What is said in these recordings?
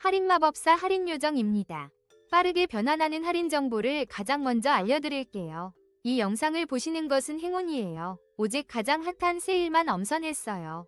할인 마법사 할인 요정입니다. 빠르게 변환하는 할인 정보를 가장 먼저 알려드릴게요. 이 영상을 보시는 것은 행운이에요. 오직 가장 핫한 세일만 엄선했어요.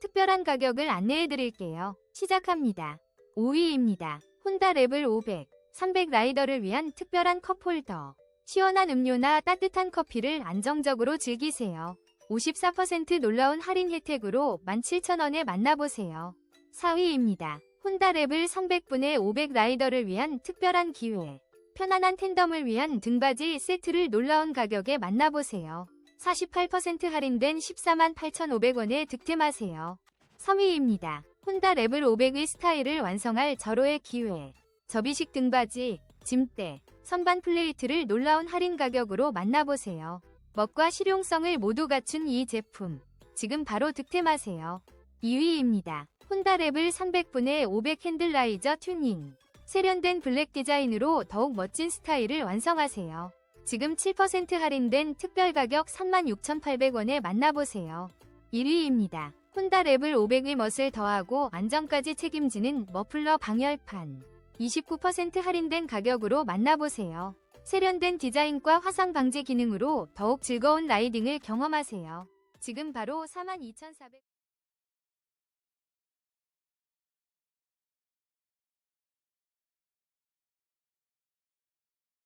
특별한 가격을 안내해드릴게요. 시작합니다. 5위입니다. 혼다 레벨 500, 300 라이더를 위한 특별한 컵홀더. 시원한 음료나 따뜻한 커피를 안정적으로 즐기세요. 54% 놀라운 할인 혜택으로 17,000원에 만나보세요. 4위입니다. 혼다 레벨 300분의 500 라이더를 위한 특별한 기회. 편안한 텐덤을 위한 등받이 세트를 놀라운 가격에 만나보세요. 48% 할인된 14만 8,500원에 득템하세요. 3위입니다. 혼다 레벨 500의 스타일을 완성할 절호의 기회. 접이식 등받이, 짐대, 선반 플레이트를 놀라운 할인 가격으로 만나보세요. 멋과 실용성을 모두 갖춘 이 제품. 지금 바로 득템하세요. 2위입니다. 혼다 레벨 300분의 500 핸들라이저 튜닝. 세련된 블랙 디자인으로 더욱 멋진 스타일을 완성하세요. 지금 7% 할인된 특별 가격 36,800원에 만나보세요. 1위입니다. 혼다 레벨 500의 멋을 더하고 안정까지 책임지는 머플러 방열판. 29% 할인된 가격으로 만나보세요. 세련된 디자인과 화상 방지 기능으로 더욱 즐거운 라이딩을 경험하세요. 지금 바로 42,400